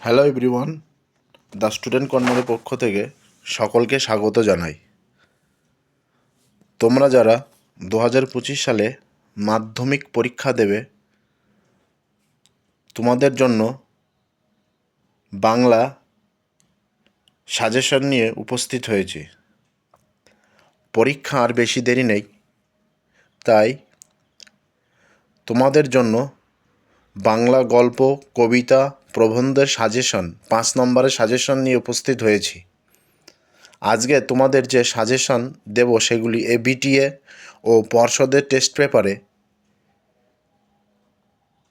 Hello everyone the student কর্নারের পক্ষ থেকে সকলকে স্বাগত জানাই। তোমরা যারা দু হাজার পঁচিশ সালে মাধ্যমিক পরীক্ষা দেবে, তোমাদের জন্য বাংলা সাজেশন নিয়ে উপস্থিত হয়েছি। পরীক্ষা আর বেশি দেরি নেই, তাই তোমাদের জন্য বাংলা গল্প, কবিতা প্রবন্ধের সাজেশন, পাঁচ নম্বরের সাজেশন নিয়ে উপস্থিত হয়েছি। আজকে তোমাদের যে সাজেশন দেব সেগুলি এ এবিটিএ ও পর্ষদের টেস্ট পেপারে।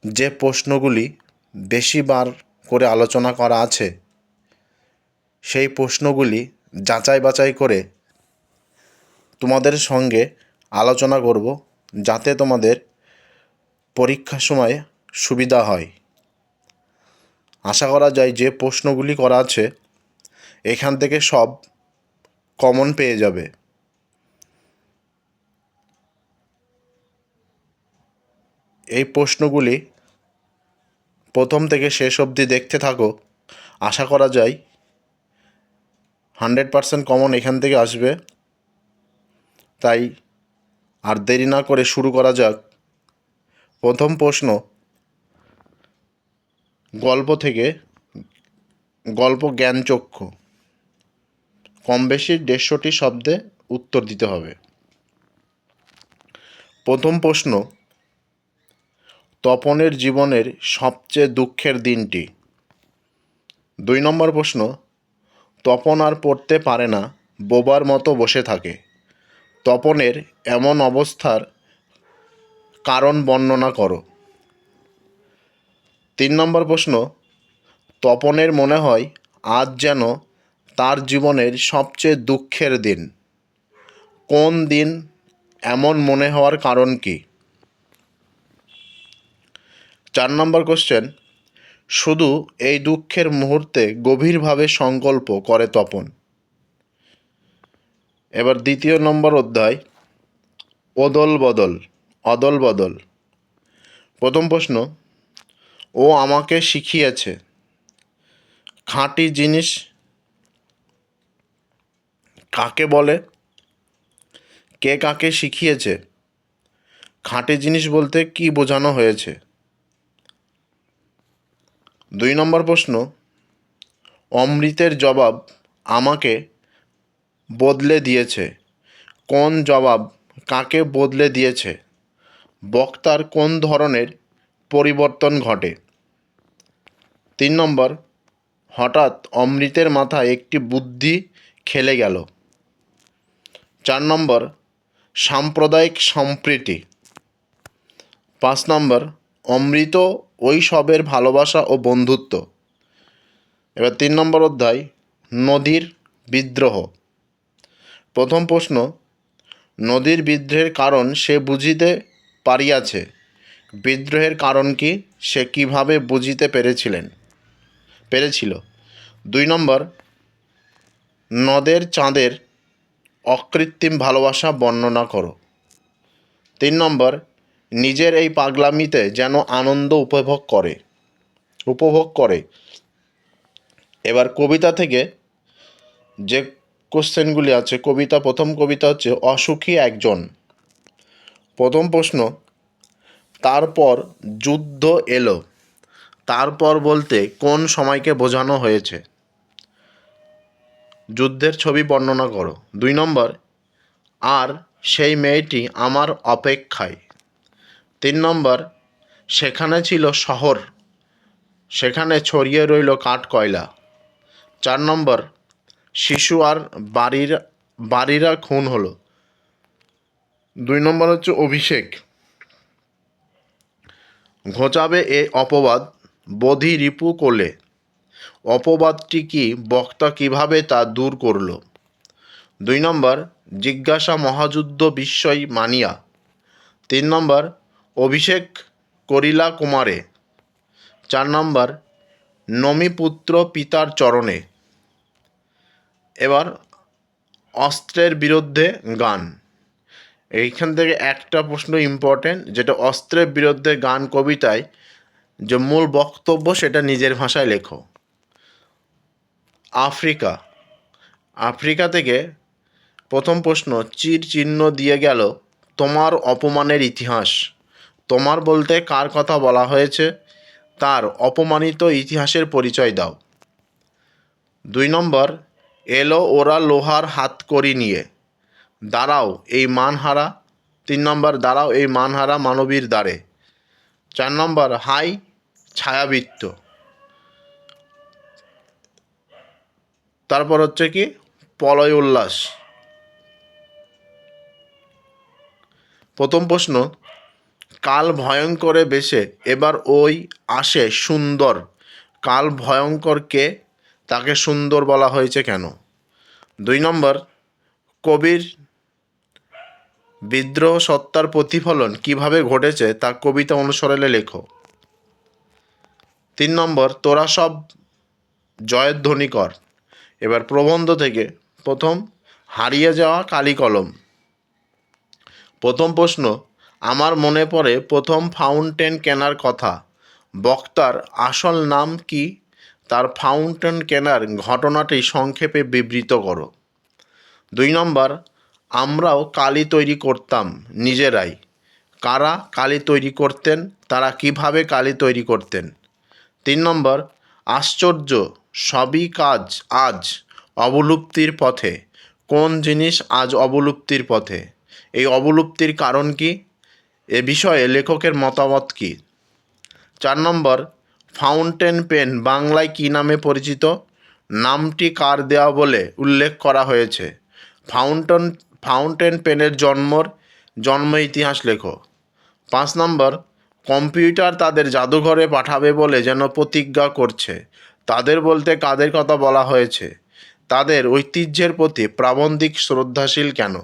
যে প্রশ্নগুলি বেশিবার করে আলোচনা করা আছে, সেই প্রশ্নগুলি যাচাই বাছাই করে তোমাদের সঙ্গে আলোচনা করব, যাতে তোমাদের পরীক্ষার সময় সুবিধা হয়। আশা করা যায় যে প্রশ্নগুলি করা আছে, এখান থেকে সব কমন পেয়ে যাবে। এই প্রশ্নগুলি প্রথম থেকে শেষ অবধি দেখতে থাকো। আশা করা যায় হান্ড্রেড পারসেন্ট কমন এখান থেকে আসবে। তাই আর দেরি না করে শুরু করা যাক। প্রথম প্রশ্ন গল্প থেকে গল্প জ্ঞানচক্ষু কম বেশি দেড়শোটি শব্দে উত্তর দিতে হবে। প্রথম প্রশ্ন, তপনের জীবনের সবচেয়ে দুঃখের দিনটি? দুই নম্বর প্রশ্ন, তপন আর পড়তে পারে না, বোবার মতো বসে থাকে। তপনের এমন অবস্থার কারণ বর্ণনা করো। তিন নম্বর প্রশ্ন, তপনের মনে হয় আজ যেন তার জীবনের সবচেয়ে দুঃখের দিন। কোন দিন, এমন মনে হওয়ার কারণ কি? চার নম্বর কোশ্চেন শুধু এই দুঃখের মুহূর্তে গভীরভাবে সংকল্প করে তপন। এবার দ্বিতীয় নম্বর অধ্যায়, অদল বদল অদল বদল। প্রথম প্রশ্ন ও আমাকে শিখিয়েছে। খাঁটি জিনিস কাকে বলে? কে কাকে শিখিয়েছে? খাঁটি জিনিস বলতে কি বোঝানো হয়েছে? দুই নম্বর প্রশ্ন, অমৃতের জবাব আমাকে বদলে দিয়েছে। কোন জবাব কাকে বদলে দিয়েছে? বক্তার কোন ধরনের পরিবর্তন ঘটে? তিন নম্বর, হঠাৎ অমৃতের মাথায় একটি বুদ্ধি খেলে গেল। চার নম্বর, সাম্প্রদায়িক সম্প্রীতি। পাঁচ নম্বর, অমৃত ওইসবের ভালোবাসা ও বন্ধুত্ব। এবার তিন নম্বর অধ্যায়, নদীর বিদ্রোহ। প্রথম প্রশ্ন, নদীর বিদ্রোহের কারণ সে বুঝিতে পারিয়াছে। বিদ্রোহের কারণ কি সে কীভাবে বুঝিতে পেরেছিলেন? পেরেছিল। দুই নম্বর, নদের চাঁদের অকৃত্রিম ভালোবাসা বর্ণনা করো। তিন নম্বর, নিজের এই পাগলামিতে যেন আনন্দ উপভোগ করে। উপভোগ করে। এবার কবিতা থেকে যে কোশ্চেনগুলি আছে, কবিতা, প্রথম কবিতা হচ্ছে, অসুখী একজন। প্রথম প্রশ্ন, তারপর যুদ্ধ এলো। তারপর বলতে কোন সময়কে বোঝানো হয়েছে? যুদ্ধের ছবি বর্ণনা করো। দুই নম্বর, আর সেই মেয়েটি আমার অপেক্ষায়। তিন নম্বর, সেখানে ছিল শহর। সেখানে ছড়িয়ে রইল কাঠ কয়লা। চার নম্বর, শিশু আর বাড়ির, বাড়িরা খুন হলো। দুই নম্বর হচ্ছে অভিষেক। ঘোচাবে এ অপবাদ। বোধি রিপু কোলে, অপবাদটি কি বক্তা কীভাবে তা দূর করল? দুই নম্বর, জিজ্ঞাসা মহাযুদ্ধ বিস্ময় মানিয়া। তিন নম্বর, অভিষেক করিলা কুমারে। চার নম্বর, নমিপুত্র পিতার চরণে। এবার, অস্ত্রের বিরুদ্ধে গান। এইখান থেকে একটা প্রশ্ন ইম্পর্টেন্ট যেটা অস্ত্রের বিরুদ্ধে গান কবিতায় যে মূল বক্তব্য সেটা নিজের ভাষায় লেখো। আফ্রিকা। আফ্রিকা থেকে প্রথম প্রশ্ন, চির চিহ্ন দিয়ে গেল তোমার অপমানের ইতিহাস। তোমার বলতে কার কথা বলা হয়েছে? তার অপমানিত ইতিহাসের পরিচয় দাও। দুই নম্বর, এলো ওরা লোহার হাত করি নিয়ে। দাঁড়াও এই মানহারা। তিন নম্বর, দাঁড়াও এই মানহারা মানবীর দ্বারে। চার নম্বর, হাই ছায়াবৃত্ত। তারপর হচ্ছে কি? পলয় উল্লাস। প্রথম প্রশ্ন, কাল ভয়ঙ্করে বেশে, এবার ওই আসে সুন্দর। কাল ভয়ঙ্করকে তাকে সুন্দর বলা হয়েছে কেন? দুই নম্বর, কবির বিদ্রোহ সত্তার প্রতিফলন কীভাবে ঘটেছে তা কবিতা অনুসরণে লেখো। তিন নম্বর, তোরা সব জয়ধ্বনি কর। এবার প্রবন্ধ থেকে প্রথম, হারিয়ে যাওয়া কালি কলম। প্রথম প্রশ্ন, আমার মনে পড়ে প্রথম ফাউন্টেন কেনার কথা। বক্তার আসল নাম কি? তার ফাউন্টেন কেনার ঘটনাটি সংক্ষেপে বিবৃত করো। দুই নম্বর, আমরাও কালি তৈরি করতাম নিজেরাই। কারা কালি তৈরি করতেন? তারা কীভাবে কালি তৈরি করতেন? তিন নম্বর, আশ্চর্য, সবই কাজ আজ অবলুপ্তির পথে। কোন জিনিস আজ অবলুপ্তির পথে? এই অবলুপ্তির কারণ কি? এ বিষয়ে লেখকের মতামত কী? চার নম্বর, ফাউন্টেন পেন বাংলায় কী নামে পরিচিত? নামটি কার দেওয়া বলে উল্লেখ করা হয়েছে? ফাউন্টেন ফাউন্টেন পেনের জন্মর, জন্ম ইতিহাস লেখো। পাঁচ নম্বর কম্পিউটার তাদের জাদুঘরে পাঠাবে বলে যেন প্রতিজ্ঞা করছে। তাদের বলতে কাদের কথা বলা হয়েছে? তাদের ঐতিহ্যের প্রতি প্রাবন্ধিক শ্রদ্ধাশীল কেন?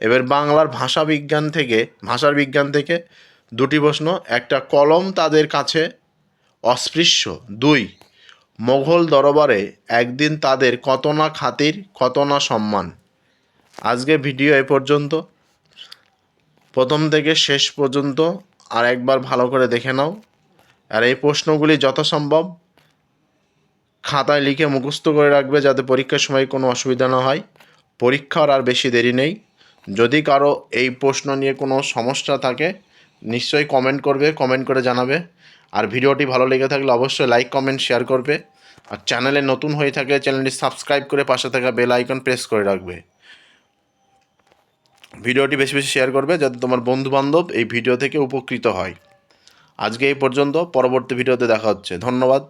এবার বাংলার ভাষা বিজ্ঞান থেকে, ভাষার বিজ্ঞান থেকে দুটি প্রশ্ন। একটা, কলম তাদের কাছে অস্পৃশ্য। দুই, মোঘল দরবারে একদিন তাদের কত না খাতির, কত না সম্মান? আজকে ভিডিও এ পর্যন্ত। প্রথম থেকে শেষ পর্যন্ত আর একবার ভালো করে দেখে নাও। আর এই প্রশ্নগুলি যথাসম্ভব খাতায় লিখে মুখস্থ করে রাখবে যাতে পরীক্ষার সময় কোনো অসুবিধা না হয়। পরীক্ষার আর বেশি দেরি নেই। যদি কারও এই প্রশ্ন নিয়ে কোনো সমস্যা থাকে, নিশ্চয়ই কমেন্ট করবে কমেন্ট করে জানাবে। আর ভিডিওটি ভালো লেগে থাকলে অবশ্যই লাইক কমেন্ট শেয়ার করবে। আর চ্যানেলে নতুন হয়ে থাকলে চ্যানেলটি সাবস্ক্রাইব করে পাশে থাকা বেল আইকন প্রেস করে রাখবে। ভিডিওটি বেশি বেশি শেয়ার করবে যাতে তোমার বন্ধুবান্ধব এই ভিডিও থেকে উপকৃত হয়। আজকে এই পর্যন্ত, পরবর্তী ভিডিওতে দেখা হচ্ছে। ধন্যবাদ।